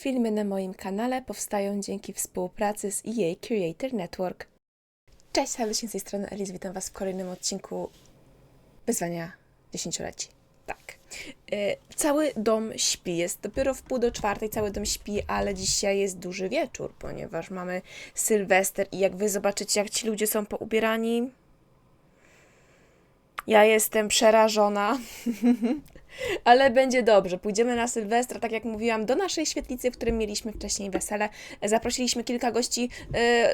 Filmy na moim kanale powstają dzięki współpracy z EA Creator Network. Cześć, serdecznie z tej strony Elis, witam Was w kolejnym odcinku Wyzwania dziesięcioleci. Tak. E, cały dom śpi, jest dopiero w pół do czwartej, cały dom śpi, ale dzisiaj jest duży wieczór, ponieważ mamy Sylwester i jak Wy zobaczycie, jak ci ludzie są poubierani, ja jestem przerażona. Ale będzie dobrze. Pójdziemy na Sylwestra, tak jak mówiłam, do naszej świetlicy, w której mieliśmy wcześniej wesele. Zaprosiliśmy kilka gości.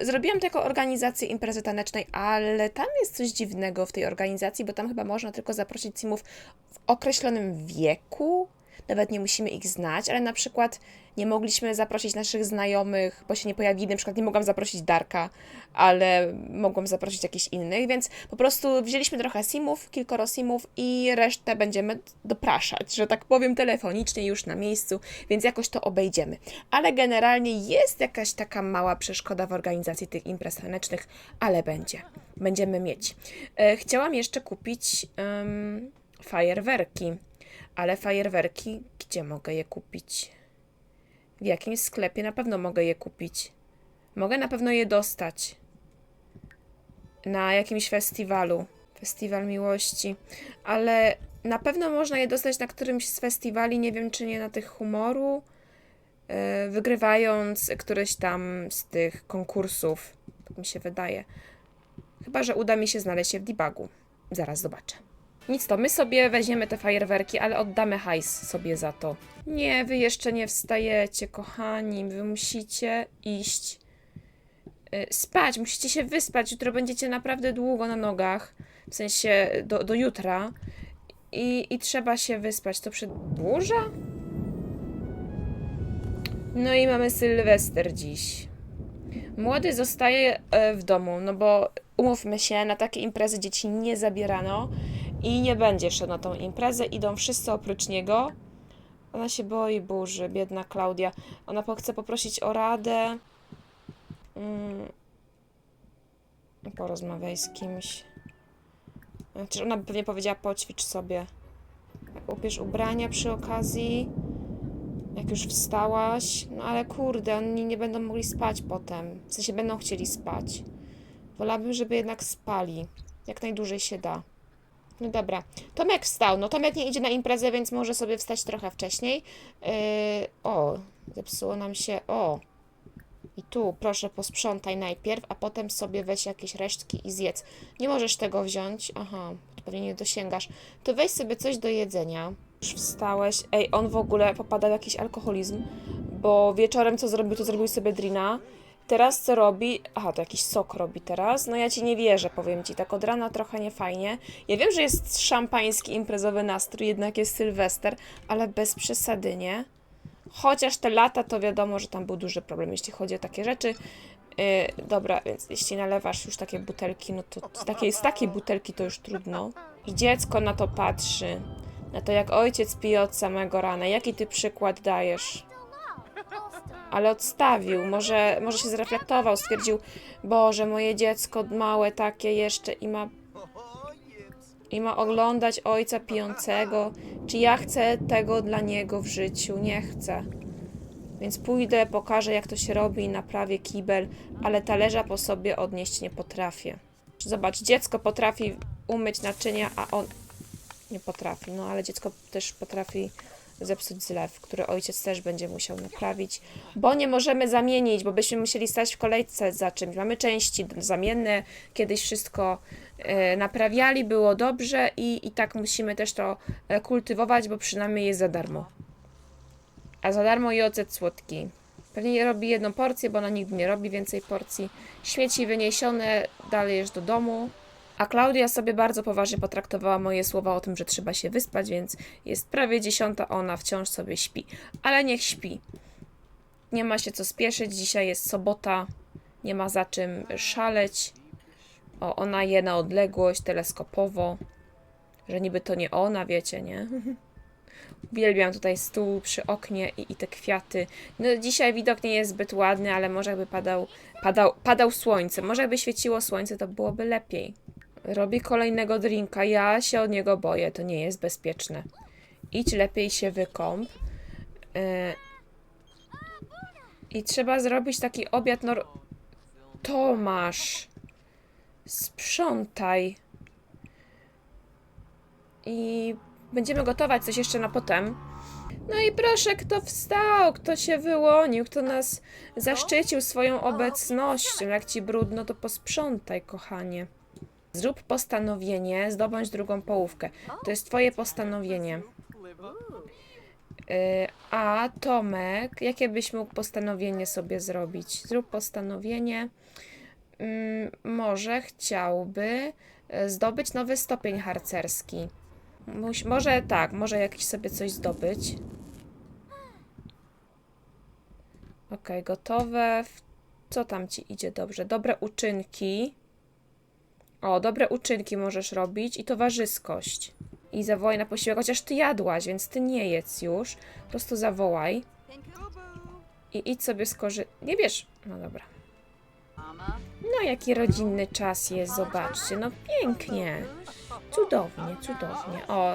Yy, Zrobiłam to jako organizację imprezy tanecznej, ale tam jest coś dziwnego w tej organizacji, bo tam chyba można tylko zaprosić simów w określonym wieku. Nawet nie musimy ich znać, ale na przykład nie mogliśmy zaprosić naszych znajomych, bo się nie pojawili. Na przykład nie mogłam zaprosić Darka, ale mogłam zaprosić jakichś innych, więc po prostu wzięliśmy trochę simów, kilkoro simów i resztę będziemy dopraszać, że tak powiem, telefonicznie już na miejscu, więc jakoś to obejdziemy. Ale generalnie jest jakaś taka mała przeszkoda w organizacji tych imprez tanecznych, ale będzie. Będziemy mieć. E, chciałam jeszcze kupić em, fajerwerki, ale fajerwerki, gdzie mogę je kupić? W jakimś sklepie na pewno mogę je kupić. Mogę na pewno je dostać. Na jakimś festiwalu. Festiwal miłości. Ale na pewno można je dostać na którymś z festiwali, nie wiem czy nie na tych humoru, yy, wygrywając któryś tam z tych konkursów. Tak mi się wydaje. Chyba, że uda mi się znaleźć je w debugu. Zaraz zobaczę. Nic to, my sobie weźmiemy te fajerwerki, ale oddamy hajs sobie za to. Nie, wy jeszcze nie wstajecie, kochani. Wy musicie iść y, spać, musicie się wyspać. Jutro będziecie naprawdę długo na nogach, w sensie do, do jutra. I, I trzeba się wyspać. To przedłuża? No i mamy Sylwester dziś. Młody zostaje e, w domu, no bo umówmy się, na takie imprezy dzieci nie zabierano i nie będzie szedł na tą imprezę. Idą wszyscy oprócz niego. Ona się boi burzy, biedna Klaudia. Ona chce poprosić o radę. Mm. Porozmawiaj z kimś. Znaczy, ona by pewnie powiedziała, poćwicz sobie. Ubierz ubrania przy okazji. Jak już wstałaś. No ale kurde, oni nie będą mogli spać potem. W sensie będą chcieli spać. Wolałabym, żeby jednak spali. Jak najdłużej się da. No dobra. Tomek wstał. No Tomek nie idzie na imprezę, więc może sobie wstać trochę wcześniej. Yy, o, zepsuło nam się. O. I tu proszę posprzątaj najpierw, a potem sobie weź jakieś resztki i zjedz. Nie możesz tego wziąć. Aha, to pewnie nie dosięgasz. To weź sobie coś do jedzenia. Już wstałeś. Ej, on w ogóle popada w jakiś alkoholizm, bo wieczorem co zrobił, to zrobił sobie drina. Teraz co robi? Aha, to jakiś sok robi teraz. No ja ci nie wierzę, powiem ci. Tak od rana trochę niefajnie. Ja wiem, że jest szampański, imprezowy nastrój, jednak jest Sylwester, ale bez przesady, nie? Chociaż te lata, to wiadomo, że tam był duży problem, jeśli chodzi o takie rzeczy. Yy, dobra, więc jeśli nalewasz już takie butelki, no to z takiej, z takiej butelki to już trudno. I dziecko na to patrzy. Na to, jak ojciec pije od samego rana. Jaki ty przykład dajesz? Ale odstawił. Może, może się zreflektował, stwierdził, Boże, moje dziecko małe takie jeszcze i ma i ma oglądać ojca pijącego. Czy ja chcę tego dla niego w życiu? Nie chcę. Więc pójdę, pokażę jak to się robi, naprawię kibel, ale talerza po sobie odnieść nie potrafię. Zobacz, dziecko potrafi umyć naczynia, a on nie potrafi. No ale dziecko też potrafi zepsuć zlew, który ojciec też będzie musiał naprawić, bo nie możemy zamienić, bo byśmy musieli stać w kolejce za czymś. Mamy części zamienne, kiedyś wszystko e, naprawiali, było dobrze i, i tak musimy też to e, kultywować, bo przynajmniej jest za darmo. A za darmo i ocet słodki. Pewnie robi jedną porcję, bo ona nigdy nie robi więcej porcji. Śmieci wyniesione, dalej już do domu. A Klaudia sobie bardzo poważnie potraktowała moje słowa o tym, że trzeba się wyspać, więc jest prawie dziesiąta, ona wciąż sobie śpi. Ale niech śpi. Nie ma się co spieszyć, dzisiaj jest sobota, nie ma za czym szaleć. O, ona je na odległość, teleskopowo. Że niby to nie ona, wiecie, nie? Uwielbiam tutaj stół przy oknie i, i te kwiaty. No dzisiaj widok nie jest zbyt ładny, ale może jakby padał, padał, padał słońce. Może jakby świeciło słońce, to byłoby lepiej. Robi kolejnego drinka. Ja się od niego boję. To nie jest bezpieczne. Idź lepiej się wykąp. Yy, I trzeba zrobić taki obiad nor... Tomasz! Sprzątaj. I będziemy gotować coś jeszcze na potem. No i proszę, kto wstał, kto się wyłonił, kto nas zaszczycił swoją obecnością. Jak ci brudno, to posprzątaj, kochanie. Zrób postanowienie, zdobądź drugą połówkę. To jest twoje postanowienie. Y, A Tomek, jakie byś mógł postanowienie sobie zrobić? Zrób postanowienie. Mm, Może chciałby e, zdobyć nowy stopień harcerski. Może tak, może jakiś sobie coś zdobyć. Okej, gotowe. Co tam ci idzie dobrze? Dobre uczynki. O, dobre uczynki możesz robić i towarzyskość. I zawołaj na posiłek, chociaż ty jadłaś, więc ty nie jedz już. Po prostu zawołaj i idź sobie skorzy... Nie wiesz? No dobra. No jaki rodzinny czas jest, zobaczcie. No pięknie. Cudownie, cudownie. O,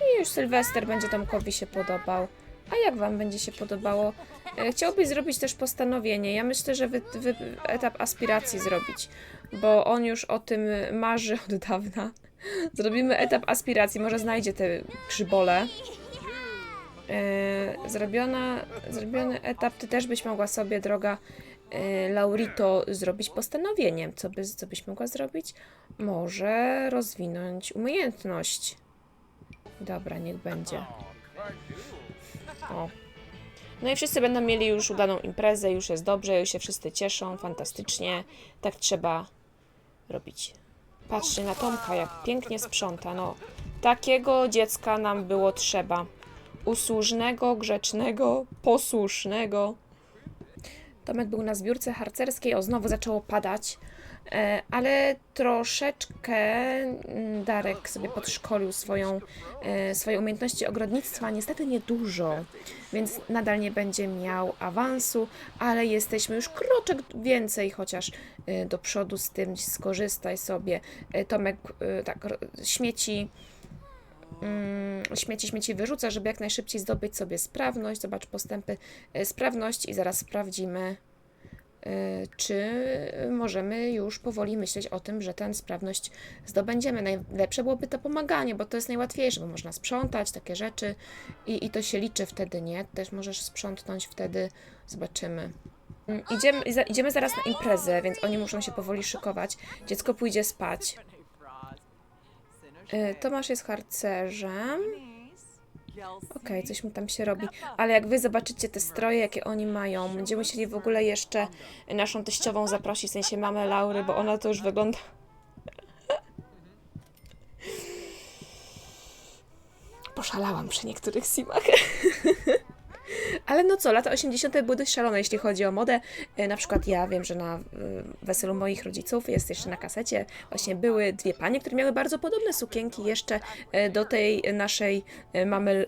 i już Sylwester będzie Tomkowi się podobał. A jak wam będzie się podobało? E, Chciałbyś zrobić też postanowienie. Ja myślę, że wy, wy, etap aspiracji zrobić, bo on już o tym marzy od dawna. Zrobimy etap aspiracji, może znajdzie te grzybole. E, zrobiona, zrobiony etap, ty też byś mogła sobie, droga e, Laurito, zrobić postanowienie. Co, by, co byś mogła zrobić? Może rozwinąć umiejętność. Dobra, niech będzie. O. No i wszyscy będą mieli już udaną imprezę, już jest dobrze, już się wszyscy cieszą, fantastycznie. Tak trzeba robić. Patrzcie na Tomka, jak pięknie sprząta. No, takiego dziecka nam było trzeba. Usłużnego, grzecznego, posłusznego. Tomek był na zbiórce harcerskiej, o znowu zaczęło padać, ale troszeczkę mm, Darek sobie podszkolił swoją, e, swoje umiejętności ogrodnictwa, niestety nie dużo, więc nadal nie będzie miał awansu, ale jesteśmy już kroczek więcej chociaż e, do przodu z tym, skorzystaj sobie. E, Tomek e, tak śmieci mm, śmieci, śmieci wyrzuca, żeby jak najszybciej zdobyć sobie sprawność. Zobacz postępy e, sprawności i zaraz sprawdzimy, e, czy możemy już powoli myśleć o tym, że tę sprawność zdobędziemy. Najlepsze byłoby to pomaganie, bo to jest najłatwiejsze, bo można sprzątać takie rzeczy i, i to się liczy wtedy, nie? Też możesz sprzątnąć wtedy, zobaczymy. Idziemy, idziemy zaraz na imprezę, więc oni muszą się powoli szykować. Dziecko pójdzie spać. E, Tomasz jest harcerzem. Okej, coś mu tam się robi. Ale jak wy zobaczycie te stroje, jakie oni mają, będziemy musieli w ogóle jeszcze naszą teściową zaprosić, w sensie mamę Laury, bo ona to już wygląda... Poszalałam przy niektórych simach. Ale no co, lata 80. były dość szalone, jeśli chodzi o modę. E, Na przykład ja wiem, że na y, weselu moich rodziców jest jeszcze na kasecie właśnie były dwie panie, które miały bardzo podobne sukienki jeszcze e, do tej naszej e, mamy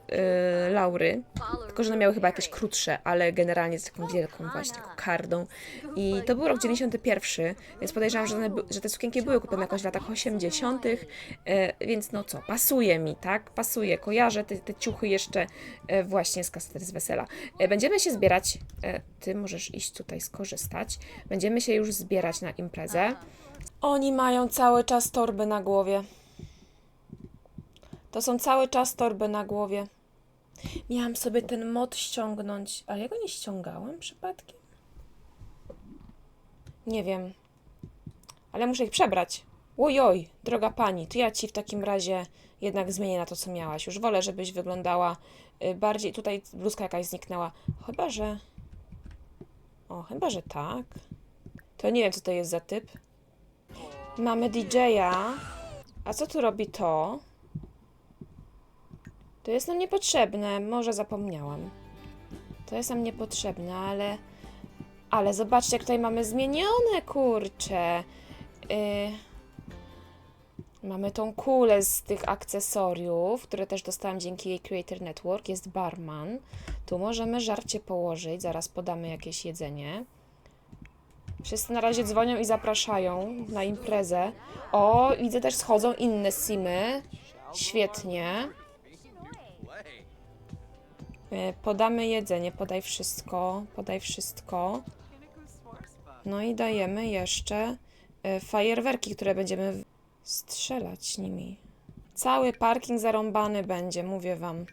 Laury. Tylko, że one miały chyba jakieś krótsze, ale generalnie z taką wielką właśnie kokardą. I to był rok 91, więc podejrzewam, że, one, że te sukienki były kupione jakoś w latach 80., e, więc no co, pasuje mi, tak? Pasuje, kojarzę te, te ciuchy jeszcze właśnie z kasety z wesela. E, Będziemy się zbierać, e, ty możesz iść tutaj skorzystać. Będziemy się już zbierać na imprezę. Oni mają cały czas torby na głowie. To są cały czas torby na głowie. Miałam sobie ten mod ściągnąć, ale ja go nie ściągałam przypadkiem? Nie wiem. Ale muszę ich przebrać. Ojoj, droga pani, to ja ci w takim razie jednak zmienię na to, co miałaś. Już wolę, żebyś wyglądała y, bardziej. Tutaj bluzka jakaś zniknęła. Chyba, że. O, chyba, że tak. To nie wiem, co to jest za typ. Mamy DJ-a. A co tu robi to? To jest nam niepotrzebne. Może zapomniałam. To jest nam niepotrzebne, ale. Ale zobaczcie, jak tutaj mamy zmienione, kurcze. Yy... Mamy tą kulę z tych akcesoriów, które też dostałam dzięki Creator Network. Jest barman. Tu możemy żarcie położyć. Zaraz podamy jakieś jedzenie. Wszyscy na razie dzwonią i zapraszają na imprezę. O, widzę też schodzą inne simy. Świetnie. E, Podamy jedzenie, podaj wszystko, podaj wszystko. No i dajemy jeszcze e, fajerwerki, które będziemy strzelać nimi. Cały parking zarąbany będzie, mówię wam.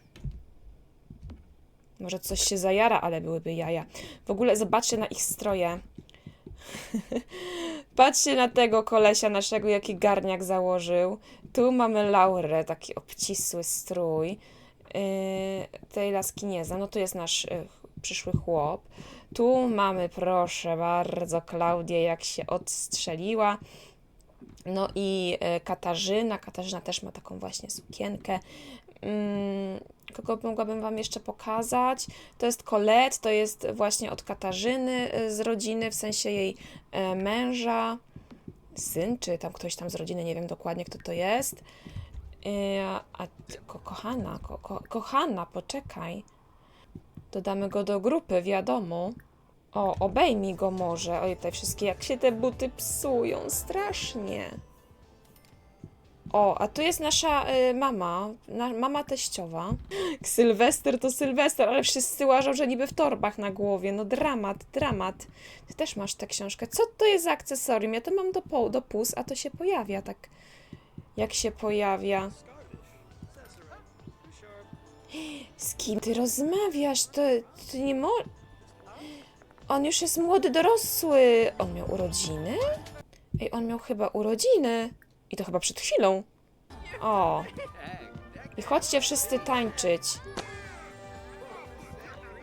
Może coś się zajara, ale byłyby jaja. W ogóle zobaczcie na ich stroje. Patrzcie na tego kolesia naszego, jaki garniak założył. Tu mamy Laurę, taki obcisły strój. Yy, tej laski nie. No tu jest nasz yy, przyszły chłop. Tu mamy, proszę bardzo, Klaudię, jak się odstrzeliła. No i e, Katarzyna. Katarzyna też ma taką właśnie sukienkę. Mm, kogo mogłabym Wam jeszcze pokazać? To jest Colette, to jest właśnie od Katarzyny e, z rodziny, w sensie jej e, męża, syn, czy tam ktoś tam z rodziny, nie wiem dokładnie kto to jest. A ko, kochana, ko, ko, kochana, poczekaj. Dodamy go do grupy, wiadomo. O, obejmij go może. Oj, tutaj wszystkie, jak się te buty psują, strasznie. O, a tu jest nasza y, mama, na, mama teściowa. Sylwester to Sylwester, ale wszyscy łażą, że niby w torbach na głowie. No dramat, dramat. Ty też masz tę książkę. Co to jest za akcesorium? Ja to mam do, do pus, a to się pojawia tak, jak się pojawia. Z kim ty rozmawiasz? To, to nie mo... On już jest młody, dorosły. On miał urodziny? Ej, on miał chyba urodziny. I to chyba przed chwilą. O. I chodźcie wszyscy tańczyć.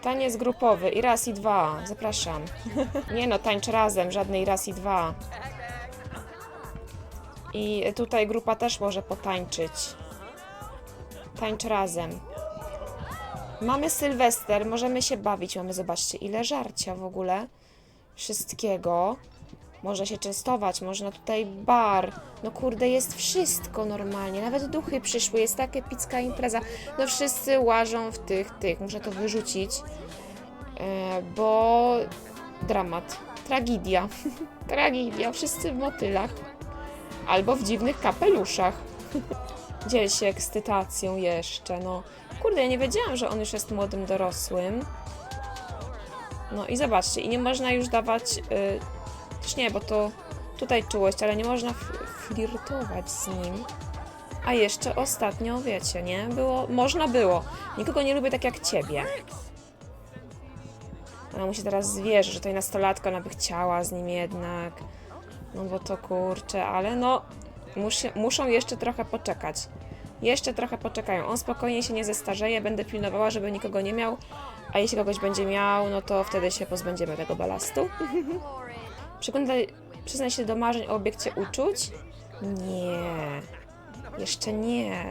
Taniec grupowy i raz i dwa. Zapraszam. Nie no, tańcz razem, żadnej raz i dwa. I tutaj grupa też może potańczyć. Tańcz razem. Mamy Sylwester, możemy się bawić. Mamy, zobaczcie, ile żarcia w ogóle. Wszystkiego. Można się częstować, można tutaj bar. No kurde, jest wszystko normalnie. Nawet duchy przyszły, jest taka epicka impreza. No wszyscy łażą w tych, tych. Muszę to wyrzucić, e, bo dramat, tragedia. tragedia, wszyscy w motylach. Albo w dziwnych kapeluszach. Dziel się ekscytacją jeszcze, no. Kurde, ja nie wiedziałam, że on już jest młodym dorosłym. No i zobaczcie, i nie można już dawać... Y, też nie, bo to tutaj czułość, ale nie można flirtować z nim. A jeszcze ostatnio, wiecie, nie? Było, można było. Nikogo nie lubię tak jak ciebie. Ona mu się teraz zwierzy, że tutaj nastolatka, ona by chciała z nim jednak. No bo to kurczę, ale no... Musi, muszą jeszcze trochę poczekać. Jeszcze trochę poczekają. On spokojnie się nie zestarzeje, będę pilnowała, żeby nikogo nie miał. A jeśli kogoś będzie miał, no to wtedy się pozbędziemy tego balastu. Przyglądaj, przyznaj się do marzeń o obiekcie uczuć? Nie. Jeszcze nie.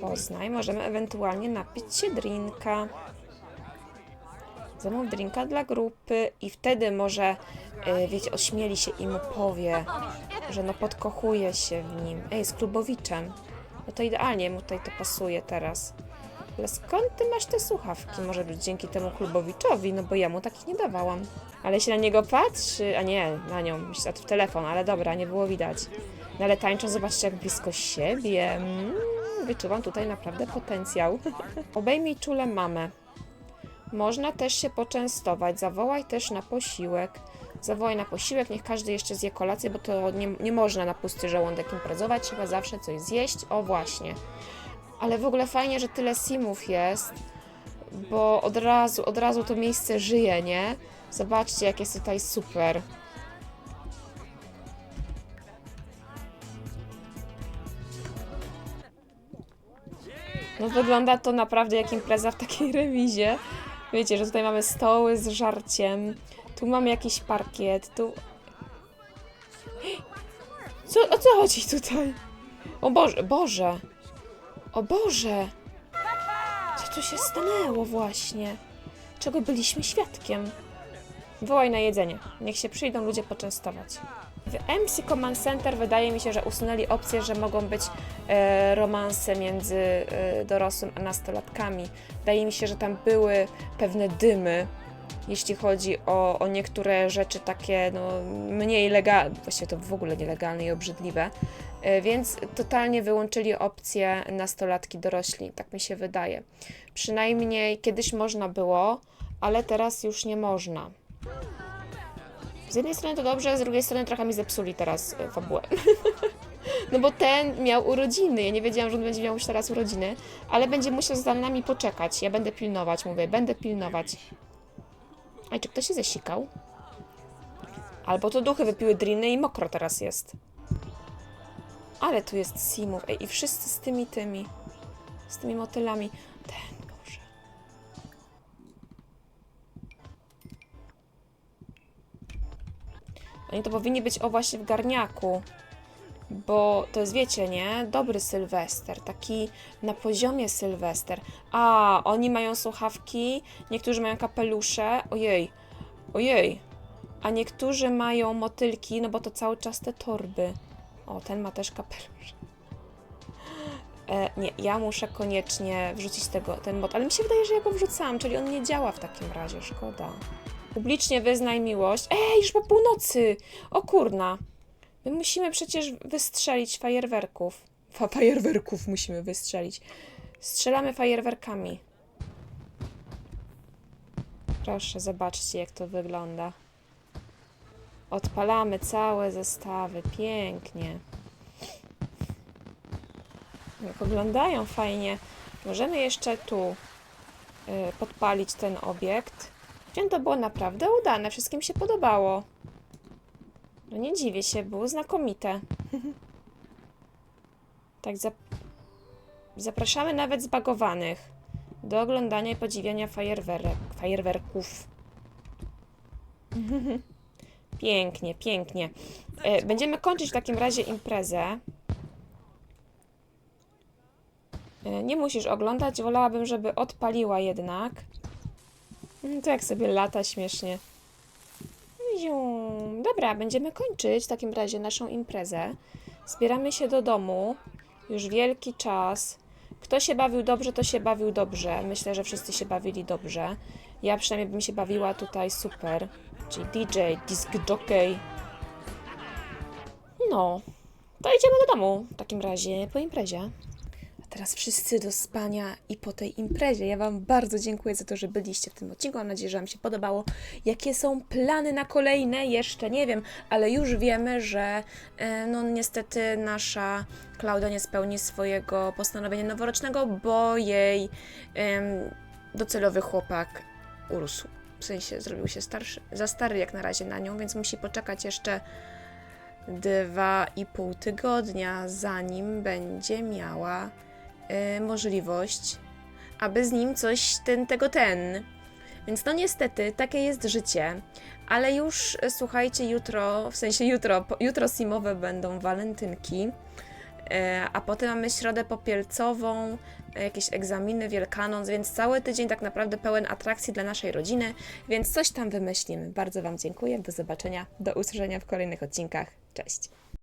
Poznaj, możemy ewentualnie napić się drinka. Zamów drinka dla grupy i wtedy może, wiecie, ośmieli się i mu powie, że no podkochuje się w nim. Ej, z klubowiczem. No to idealnie mu tutaj to pasuje teraz. Ale skąd ty masz te słuchawki? Może być dzięki temu klubowiczowi, no bo ja mu takich nie dawałam. Ale się na niego patrzy, a nie, na nią, myślę, w telefon, ale dobra, nie było widać. No ale tańczą, zobaczcie jak blisko siebie. Mm, wyczuwam tutaj naprawdę potencjał. Obejmij czule mamę. Można też się poczęstować, zawołaj też na posiłek. Zawołaj na posiłek, niech każdy jeszcze zje kolację, bo to nie, nie można na pusty żołądek imprezować, trzeba zawsze coś zjeść. O właśnie. Ale w ogóle fajnie, że tyle simów jest, bo od razu, od razu to miejsce żyje, nie? Zobaczcie, jak jest tutaj super. No wygląda to naprawdę jak impreza w takiej remizie. Wiecie, że tutaj mamy stoły z żarciem, tu mamy jakiś parkiet, tu... Co, o co chodzi tutaj? O Boże, Boże! O Boże! Co tu się stanęło właśnie? Czego byliśmy świadkiem? Wołaj na jedzenie. Niech się przyjdą ludzie poczęstować. W MC Command Center wydaje mi się, że usunęli opcję, że mogą być e, romanse między e, dorosłym a nastolatkami. Wydaje mi się, że tam były pewne dymy jeśli chodzi o, o niektóre rzeczy takie no, mniej legalne, właściwie to w ogóle nielegalne i obrzydliwe. E, Więc totalnie wyłączyli opcję nastolatki dorośli, tak mi się wydaje. Przynajmniej kiedyś można było, ale teraz już nie można. Z jednej strony to dobrze, z drugiej strony trochę mi zepsuli teraz e, fabułę. No bo ten miał urodziny. Ja nie wiedziałam, że on będzie miał już teraz urodziny, ale będzie musiał za nami poczekać. Ja będę pilnować, mówię, będę pilnować. Ej, czy ktoś się zesikał? Albo to duchy wypiły driny i mokro teraz jest. Ale tu jest simów. Ej, i wszyscy z tymi tymi. Z tymi motylami. Ten, Boże. Oni to powinni być o właśnie w garniaku. Bo to jest, wiecie, nie? Dobry Sylwester, taki na poziomie Sylwester. A, oni mają słuchawki, niektórzy mają kapelusze. Ojej, ojej. A niektórzy mają motylki, no bo to cały czas te torby. O, ten ma też kapelusz. E, nie, ja muszę koniecznie wrzucić tego, ten mod, ale mi się wydaje, że ja go wrzucałam, czyli on nie działa w takim razie, szkoda. Publicznie wyznaj miłość. Ej, już po północy! O kurna. My musimy przecież wystrzelić fajerwerków. Fa fajerwerków musimy wystrzelić. Strzelamy fajerwerkami. Proszę, zobaczcie, jak to wygląda. Odpalamy całe zestawy. Pięknie. Jak oglądają fajnie. Możemy jeszcze tu y, podpalić ten obiekt. Wiem, to było naprawdę udane. Wszystkim się podobało. No nie dziwię się, było znakomite. tak, zap zapraszamy nawet zbagowanych do oglądania i podziwiania fajerwerek, fajerwerków. pięknie, pięknie. E, będziemy kończyć w takim razie imprezę. E, nie musisz oglądać, wolałabym, żeby odpaliła jednak. Mm, To jak sobie lata śmiesznie. Zium. Dobra, będziemy kończyć w takim razie naszą imprezę. Zbieramy się do domu. Już wielki czas. Kto się bawił dobrze, to się bawił dobrze. Myślę, że wszyscy się bawili dobrze. Ja przynajmniej bym się bawiła tutaj super. Czyli DJ, disc jockey. No, to idziemy do domu w takim razie po imprezie. Teraz wszyscy do spania i po tej imprezie. Ja Wam bardzo dziękuję za to, że byliście w tym odcinku. Mam nadzieję, że Wam się podobało. Jakie są plany na kolejne? Jeszcze nie wiem, ale już wiemy, że e, no niestety nasza Klaudia nie spełni swojego postanowienia noworocznego, bo jej docelowy chłopak urósł. W sensie zrobił się starszy, za stary jak na razie na nią, więc musi poczekać jeszcze dwa i pół tygodnia, zanim będzie miała e, możliwość, aby z nim coś ten, tego ten. Więc no niestety, takie jest życie. Ale już e, słuchajcie, jutro, w sensie jutro, jutro simowe będą walentynki, e, a potem mamy środę popielcową, e, jakieś egzaminy, Wielkanoc, więc cały tydzień tak naprawdę pełen atrakcji dla naszej rodziny, więc coś tam wymyślimy. Bardzo Wam dziękuję, do zobaczenia, do usłyszenia w kolejnych odcinkach. Cześć!